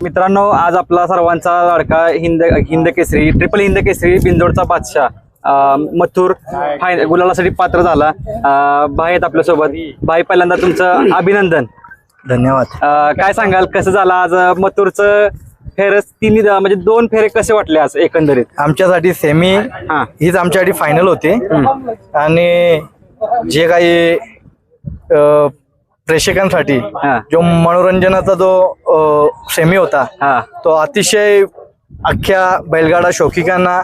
मित्रांनो आज आपला सर्वांचा लाडका हिंद हिंद केसरी ट्रिपल हिंद केसरी बिंदोडचा बादशाह मथुर फाय गुलालासाठी पात्र झाला. भाई आहेत आपल्यासोबत. भाई पहिल्यांदा तुमचं अभिनंदन. धन्यवाद. काय सांगाल कसं झालं आज मथुरचं फेरस तिन्ही म्हणजे दोन फेरे कसे वाटले आज एकंदरीत? आमच्यासाठी सेमी हा. हीच आमच्यासाठी फायनल होती. आणि जे काही प्रेक्षकांसाठी हा. जो मनोरंजनाचा जो सेमी होता हा. तो अतिशय अख्ख्या बैलगाडा शौकिकांना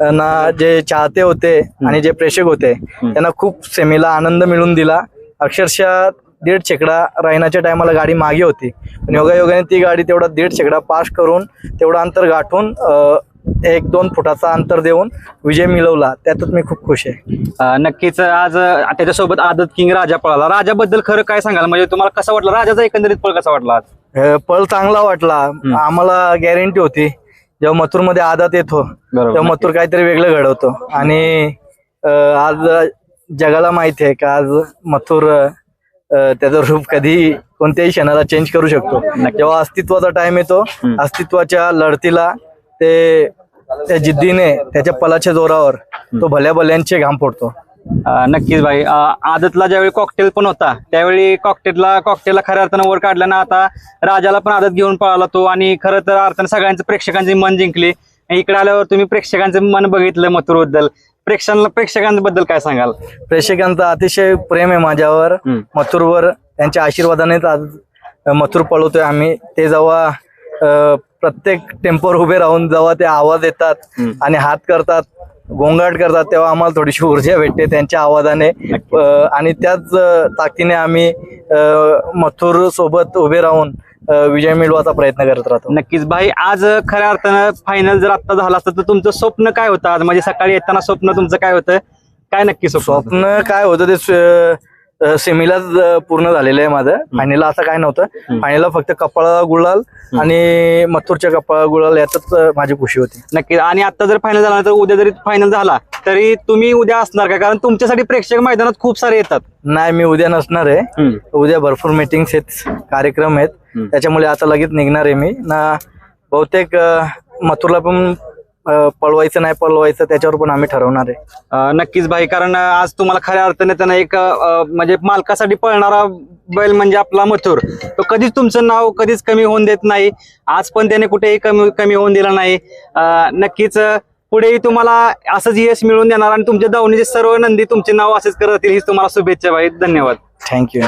अ, ना जे चाहते होते आणि जे प्रेक्षक होते त्यांना खूप सेमीला आनंद मिळून दिला. अक्षरशः दीड शेकडा रायनाच्या टायमाला गाडी मागे होती. पण योगायोगाने ती गाडी तेवढा दीड शेकडा पास करून तेवढं अंतर गाठून अ, एक दोन फुटाचा अंतर देऊन विजय मिळवला त्यातच मी खूप खुश आहे. अं, नक्कीच आज अं, त्याच्यासोबत आदत किंग राजा पळाला. राजाबद्दल खरं काय सांगाल? म्हणजे तुम्हाला कसा वाटला? राजाचा एकंदरीत पळ कसा वाटला आज? अ, पळ चांगला वाटला. आम्हाला गॅरंटी होती. जेव्हा मथुरमध्ये आदात येतो बरोबर. तेव्हा मथुर काहीतरी वेगळं घडवतो. आणि अ, आज जगाला माहिती आहे का आज मथुर अ, त्याचं रूप कधी कोणत्याही क्षणाला चेंज करू शकतो. जेव्हा अस्तित्वाचा टाइम येतो अस्तित्वाच्या लढतीला ते त्या जिद्दीने त्याच्या पलाच्या जोरावर तो भल्या भल्यांचे घाम फोडतो. अं, नक्कीच भाई. अं, आदतला ज्यावेळी कॉकटेल पण होता त्यावेळी कॉकटेलला कॉकटेलला खऱ्या अर्थानं वर काढलं ना आता राजाला पण आदत घेऊन पळाला तो आणि खरं तर अर्थानं सगळ्यांचं प्रेक्षकांचे मन जिंकले. इकडे आल्यावर तुम्ही प्रेक्षकांचं मन बघितलं मथुरबद्दल. प्रेक्षकांना प्रेक्षकांबद्दल काय सांगाल? प्रेक्षकांचा अतिशय प्रेम आहे माझ्यावर. हम्म. मथुरवर त्यांच्या आशीर्वादानेच आज मथुर पळवतोय आम्ही. ते जेव्हा अ, प्रत्येक टेम्पोवर उभे राहून जेव्हा ते आवाज हम्म. आणि हात करतात गोंगाट करतात तेव्हा आम्हाला थोडीशी ऊर्जा भेटते त्यांच्या आवाजाने. आणि त्याच ताकदीने आम्ही मथुर सोबत उभे राहून विजय मिळवायचा प्रयत्न करत राहतो. नक्कीच. भाई आज खऱ्या अर्थानं फायनल जर आता झाला असतं तर तुमचं स्वप्न काय होतं आज? म्हणजे सकाळी येताना स्वप्न तुमचं काय होतं? काय नक्की? स्वप्न काय होतं ते सेमीलाच पूर्ण झालेलं आहे माझं. फायनलला असं काय नव्हतं. फायनलला फक्त कपाळा गुलाल आणि मथुरच्या कपाळा गुलाल यातच माझी खुशी होती. नक्की आणि आता जर फायनल झाला तर उद्या जरी फायनल झाला तरी तुम्ही उद्या असणार का? कारण तुमच्यासाठी प्रेक्षक मैदानात खूप सारे येतात. नाही मी उद्या नसणार आहे. उद्या भरपूर मीटिंग्स आहेत कार्यक्रम आहेत. त्याच्यामुळे आता लगेच निघणार आहे मी. ना बहुतेक मथुरला पण अं, पळवायचं नाही पळवायचं त्याच्यावर पण आम्ही ठरवणार आहे. अं, नक्कीच भाई कारण अं, आज तुम्हाला खऱ्या अर्थाने त्यांना एक अं, म्हणजे मालकासाठी पळणारा बैल म्हणजे आपला मथुर. तो कधीच तुमचं नाव कधीच कमी होऊन देत नाही. आज पण त्याने कुठेही कमी कमी होऊन दिलं नाही. अं, नक्कीच अं, पुढेही तुम्हाला असंच यश मिळवून देणार आणि तुमच्या दावणीचे सर्व नंदी तुमचे नाव असेच करत राहतील हीच तुम्हाला शुभेच्छा भाई. धन्यवाद. थँक्यू